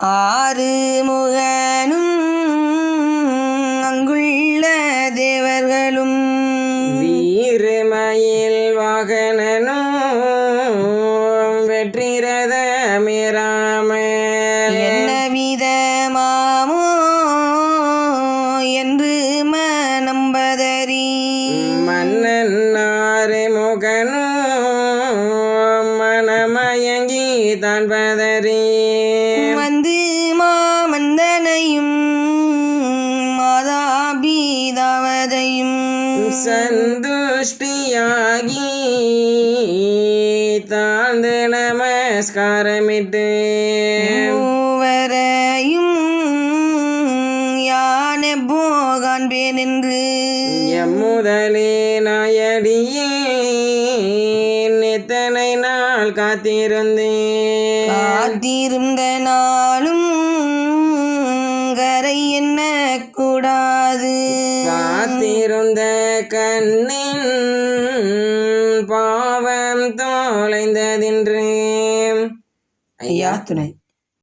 ஆறு முகனும் அங்குள்ள தேவர்களும். வீரமயில் வாகனனும் வெற்றிரத மிராமல் என்ன விதமாமோ என்று மனம்பதறி மன்னன் ஆறு முகனும் தான் பதறி வந்து மாமந்தனையும் மாதாபீதாவதையும் சந்துஷ்டியாகி தாழ்ந்து நமஸ்காரமிட்டு. மூவரையும் யானை போகான்பேன் என்று. எம்முதலே நாயடியே. நாள் காத்திருந்தேன். காத்திருந்த நாளும் கரை என்ன கூடாது காத்திருந்த கண்ணின் பாவம் தொலைந்ததின்று ஐயா துணை.